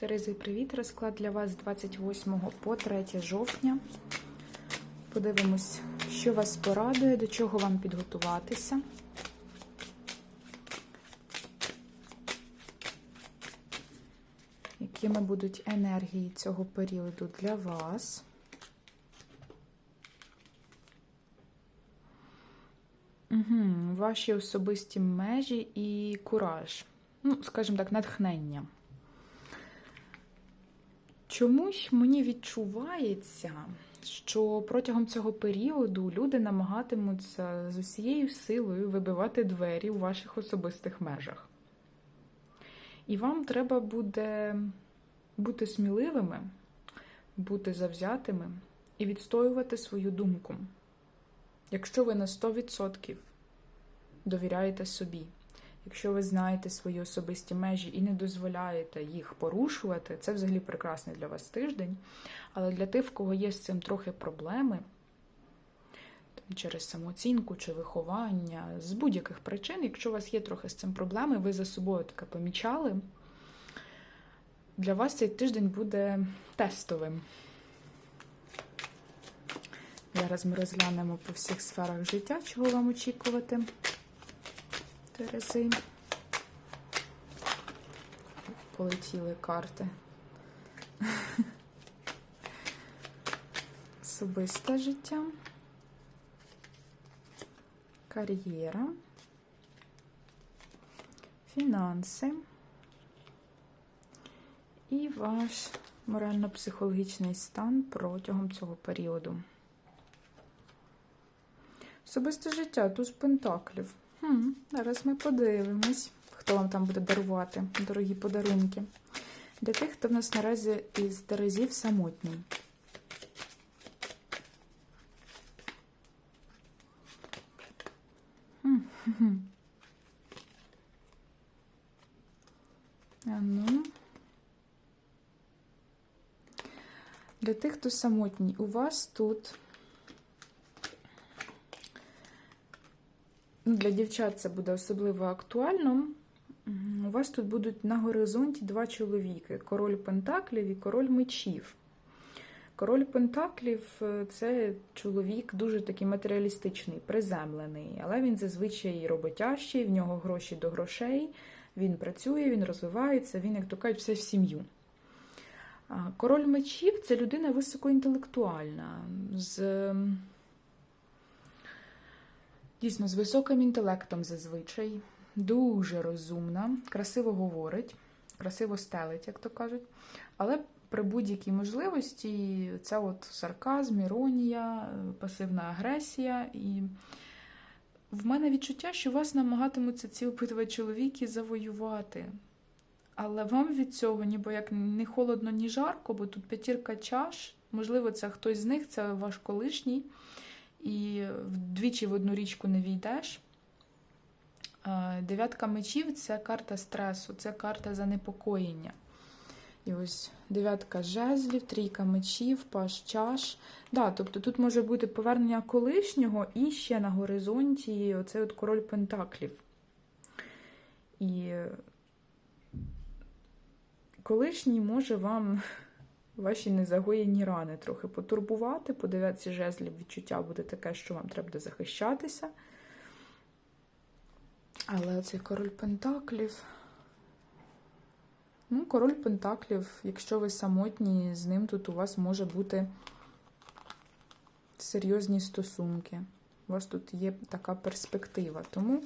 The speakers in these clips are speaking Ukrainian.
Терези, привіт! Розклад для вас з 28 по 3 жовтня. Подивимось, що вас порадує, до чого вам підготуватися. Якими будуть енергії цього періоду для вас? Угу, Ваші особисті межі і кураж. Ну, скажімо так, натхнення. Чомусь мені відчувається, що протягом цього періоду люди намагатимуться з усією силою вибивати двері у ваших особистих межах. І вам треба буде бути сміливими, бути завзятими і відстоювати свою думку. Якщо ви на 100% довіряєте собі. Якщо ви знаєте свої особисті межі і не дозволяєте їх порушувати, це взагалі прекрасний для вас тиждень. Але для тих, в кого є з цим трохи проблеми, через самооцінку чи виховання, з будь-яких причин, якщо у вас є трохи з цим проблеми, ви за собою таке помічали, для вас цей тиждень буде тестовим. Зараз ми розглянемо по всіх сферах життя, чого вам очікувати. Терези. Полетіли карти. Особисте життя. Кар'єра. Фінанси. І ваш морально-психологічний стан протягом цього періоду. Особисте життя, туз пентаклів. Зараз ми подивимось, хто вам там буде дарувати дорогі подарунки. Для тих, хто в нас наразі із Терезів самотній. А ну. Для тих, хто самотній, у вас тут. Для дівчат це буде особливо актуально. У вас тут будуть на горизонті два чоловіки: король Пентаклів і король мечів. Король Пентаклів це чоловік дуже такий матеріалістичний, приземлений, але він зазвичай роботящий, в нього гроші до грошей, він працює, він розвивається, він, як то кажуть, все в сім'ю. Король мечів це людина високоінтелектуальна, з дійсно з високим інтелектом зазвичай, дуже розумна, красиво говорить, красиво стелить, як то кажуть. Але при будь-якій можливості це от сарказм, іронія, пасивна агресія. І в мене відчуття, що вас намагатимуться ці опитувані чоловіки завоювати. Але вам від цього ніби як не холодно, ні жарко, бо тут п'ятірка чаш, можливо, це хтось з них, це ваш колишній, і вдвічі в одну річку не війдеш. Дев'ятка мечів це карта стресу, це карта занепокоєння. І ось дев'ятка жезлів, трійка мечів, паш чаш. Да, тобто тут може бути повернення колишнього і ще на горизонті оцей от король Пентаклів. І колишній може вам ваші незагоєні рани трохи потурбувати, по дев'ятці жезлів відчуття буде таке, що вам треба захищатися. Але оцей король Пентаклів. Ну, король Пентаклів, якщо ви самотні, з ним тут у вас може бути серйозні стосунки. У вас тут є така перспектива. Тому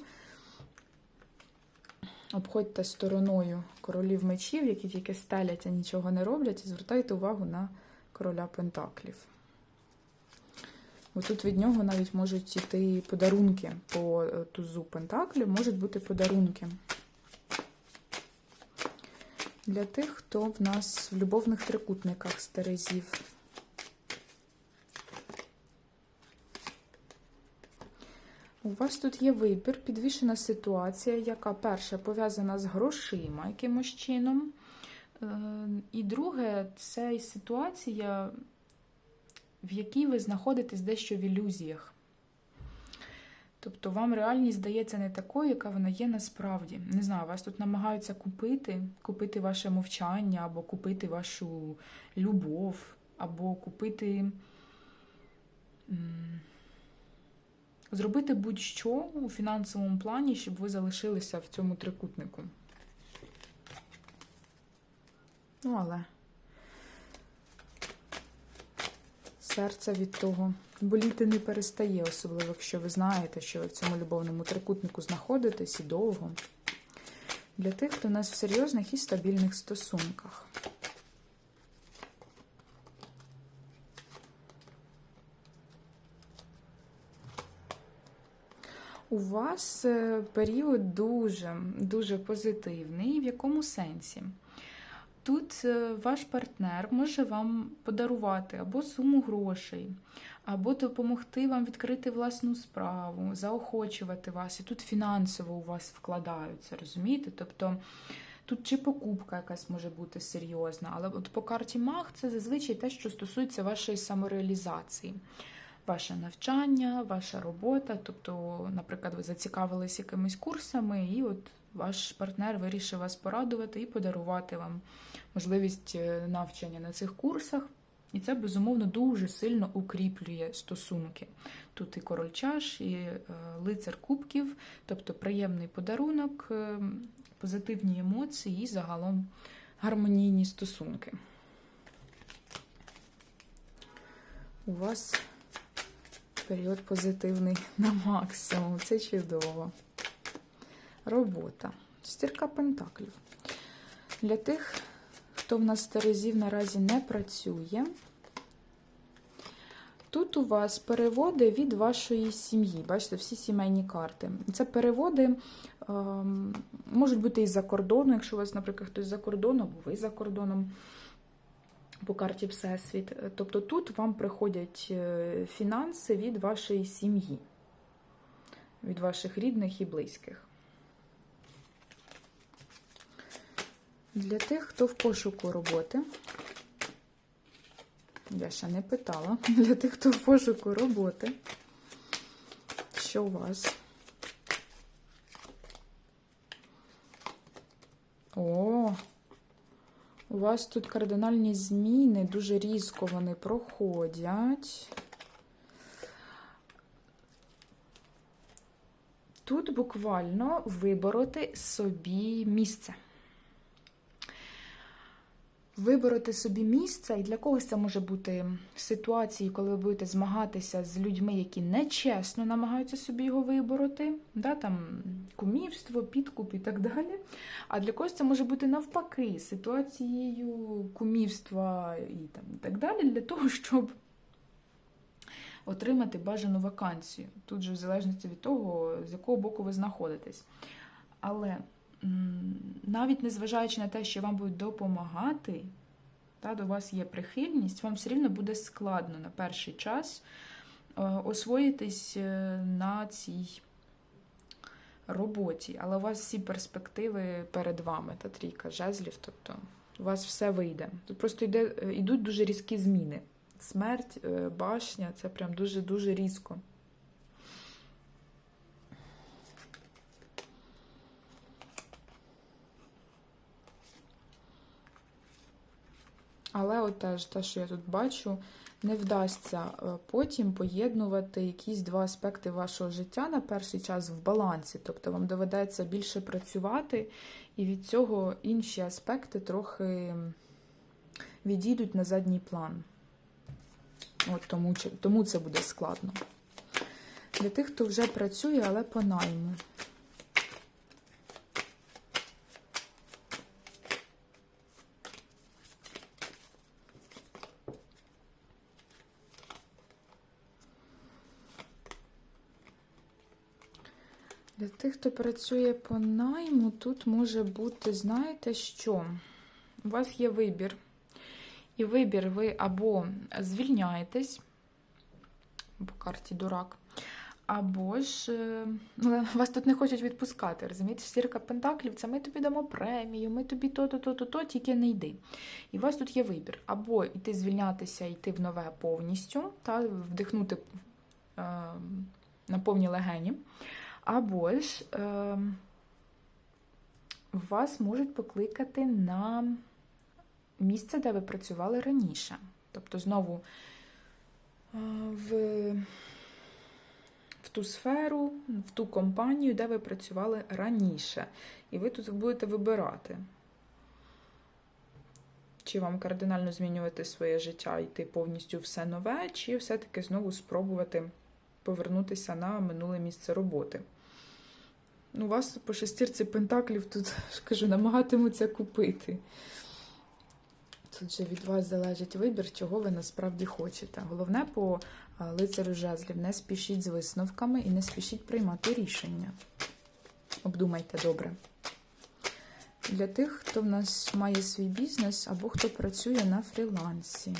обходьте стороною королів мечів, які тільки стелять, а нічого не роблять, і звертайте увагу на короля Пентаклів. Бо тут від нього навіть можуть йти подарунки по тузу Пентаклів, можуть бути подарунки. Для тих, хто в нас в любовних трикутниках з У вас тут є вибір, підвішена ситуація, яка перша пов'язана з грошима якимось чином. І друге, це ситуація, в якій ви знаходитесь дещо в ілюзіях. Тобто вам реальність здається не такою, яка вона є насправді. Не знаю, вас тут намагаються купити, купити ваше мовчання, або купити вашу любов, або купити. Зробити будь-що у фінансовому плані, щоб ви залишилися в цьому трикутнику. Ну, але серце від того боліти не перестає, особливо якщо ви знаєте, що ви в цьому любовному трикутнику знаходитесь і довго. Для тих, хто у нас в серйозних і стабільних стосунках. У вас е, період дуже, дуже позитивний. В якому сенсі? Тут е, ваш партнер може вам подарувати або суму грошей, або допомогти вам відкрити власну справу, заохочувати вас. І тут фінансово у вас вкладаються, розумієте? Тобто тут чи покупка якась може бути серйозна, але от по карті Маг це зазвичай те, що стосується вашої самореалізації. Ваше навчання, ваша робота, тобто, наприклад, ви зацікавились якимись курсами, і от ваш партнер вирішив вас порадувати і подарувати вам можливість е, навчання на цих курсах. І це, безумовно, дуже сильно укріплює стосунки. Тут і король чаш, і е, лицар кубків, тобто приємний подарунок, е, позитивні емоції і загалом гармонійні стосунки. У вас період позитивний на максимум. Це чудово. Робота. Стірка пентаклів. Для тих, хто в нас Терезів наразі не працює, тут у вас переводи від вашої сім'ї. Бачите, всі сімейні карти. Це переводи е, можуть бути із-за кордону, якщо у вас, наприклад, хтось за кордоном, або ви за кордоном. По карті Всесвіт. Тобто тут вам приходять е, фінанси від вашої сім'ї, від ваших рідних і близьких. Для тих, хто в пошуку роботи, я ще не питала, для тих, хто в пошуку роботи, що у вас? О, у вас тут кардинальні зміни, дуже різко вони проходять. Тут буквально вибороти собі місце. Вибороти собі місце, і для когось це може бути ситуації, коли ви будете змагатися з людьми, які нечесно намагаються собі його вибороти, да, там кумівство, підкуп і так далі. А для когось це може бути навпаки ситуацією кумівства і, там, і так далі, для того, щоб отримати бажану вакансію. Тут же в залежності від того, з якого боку ви знаходитесь. Але навіть незважаючи на те, що вам будуть допомагати, та, до вас є прихильність, вам все рівно буде складно на перший час е, освоїтись е, на цій роботі. Але у вас всі перспективи перед вами, та трійка жезлів, тобто у вас все вийде. Тут просто йде, е, йдуть дуже різкі зміни. Смерть, башня це прям дуже-дуже різко. Але от теж те, що я тут бачу, не вдасться е, потім поєднувати якісь два аспекти вашого життя на перший час в балансі. Тобто вам доведеться більше працювати, і від цього інші аспекти трохи відійдуть на задній план. От Тому, тому це буде складно. Для тих, хто вже працює, але по найму. Для тих, хто працює по найму, тут може бути, знаєте що? У вас є вибір. І вибір ви або звільняєтесь, по карті дурак, або ж ну, вас тут не хочуть відпускати. розумієте? Стірка Пентаклів це ми тобі дамо премію, ми тобі то-то, то-то, то, тільки не йди. І у вас тут є вибір. Або йти звільнятися, йти в нове повністю, та, вдихнути. Е на повні легені. Або ж е, вас можуть покликати на місце, де ви працювали раніше. Тобто, знову е, в, в ту сферу, в ту компанію, де ви працювали раніше. І ви тут будете вибирати. Чи вам кардинально змінювати своє життя, йти повністю все нове, чи все-таки знову спробувати повернутися на минуле місце роботи. Ну, вас по шестірці пентаклів тут, кажу, намагатимуться купити. Тут же від вас залежить вибір, чого ви насправді хочете. Головне по лицарю жезлів, не спішіть з висновками і не спішіть приймати рішення. Обдумайте добре. Для тих, хто в нас має свій бізнес або хто працює на фрілансі.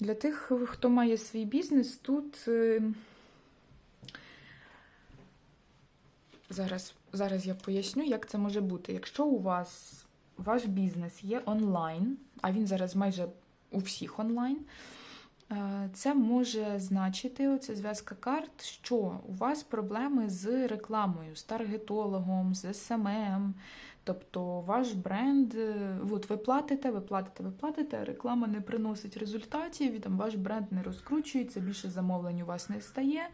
Для тих, хто має свій бізнес, тут е, зараз, зараз я поясню, як це може бути. Якщо у вас ваш бізнес є онлайн, а він зараз майже у всіх онлайн. Е, це може значити оця зв'язка карт, що у вас проблеми з рекламою, з таргетологом, з СММ. Тобто ваш бренд, е, от ви платите, ви платите, ви платите, реклама не приносить результатів, там ваш бренд не розкручується, більше замовлень у вас не стає.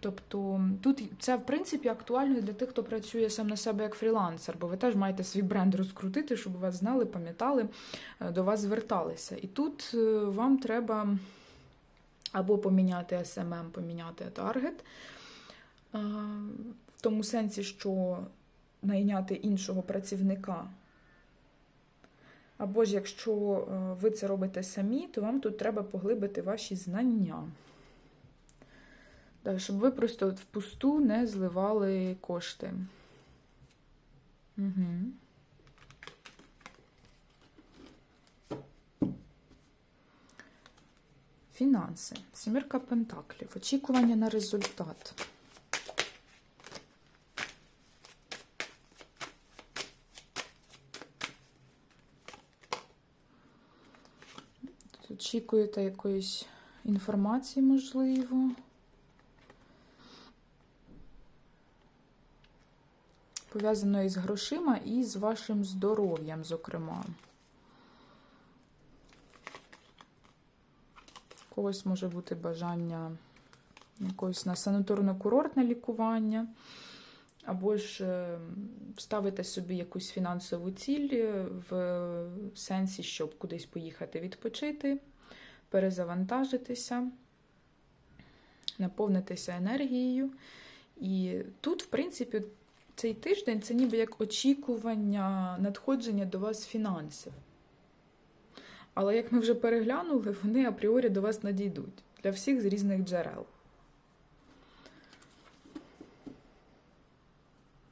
Тобто тут це, в принципі, актуально для тих, хто працює сам на себе як фрілансер, бо ви теж маєте свій бренд розкрутити, щоб вас знали, пам'ятали, е, до вас зверталися. І тут е, вам треба або поміняти SMM, поміняти таргет, в тому сенсі, що найняти іншого працівника. Або ж якщо е, ви це робите самі, то вам тут треба поглибити ваші знання. Щоб ви просто впусту не зливали кошти. Угу. Фінанси. Семірка Пентаклів. Очікування на результат. Тут Очікуєте якоїсь інформації, можливо. Пов'язаної з грошима і з вашим здоров'ям, зокрема. Когось може бути бажання якогось на санаторно-курортне лікування, або ж е, ставити собі якусь фінансову ціль е, в сенсі, щоб кудись поїхати відпочити, перезавантажитися, наповнитися енергією. І тут, в принципі, цей тиждень це ніби як очікування надходження до вас фінансів. Але як ми вже переглянули, вони апріорі до вас надійдуть для всіх з різних джерел.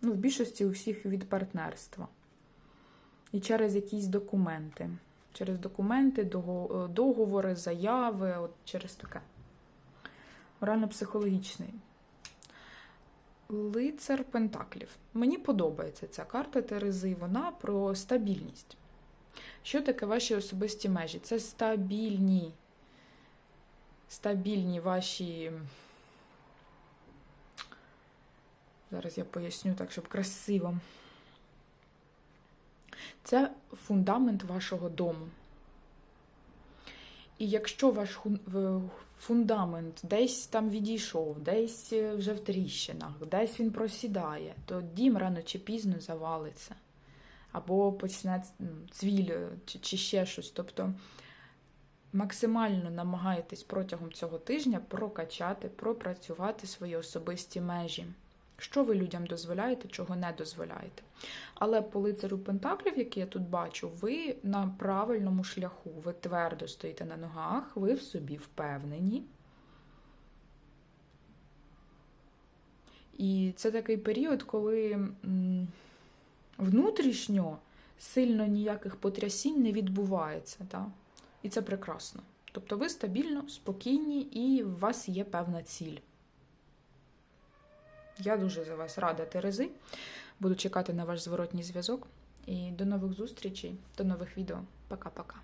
Ну, В більшості у всіх від партнерства. І через якісь документи. Через документи, договори, заяви, от через таке. Морально-психологічний. Лицар Пентаклів. Мені подобається ця карта Терези, вона про стабільність. Що таке ваші особисті межі? Це стабільні, стабільні ваші. Зараз я поясню так, щоб красиво. Це фундамент вашого дому. І якщо ваш фундамент десь там відійшов, десь вже в тріщинах, десь він просідає, то дім рано чи пізно завалиться або почне цвіль чи, чи ще щось. Тобто максимально намагайтесь протягом цього тижня прокачати, пропрацювати свої особисті межі. Що ви людям дозволяєте, чого не дозволяєте. Але по лицарю Пентаклів, який я тут бачу, ви на правильному шляху, ви твердо стоїте на ногах, ви в собі впевнені. І це такий період, коли внутрішньо сильно ніяких потрясінь не відбувається. Так? І це прекрасно. Тобто ви стабільно, спокійні і у вас є певна ціль. Я дуже за вас рада, Терези. Буду чекати на ваш зворотній зв'язок. І до нових зустрічей, до нових відео. Пока-пока.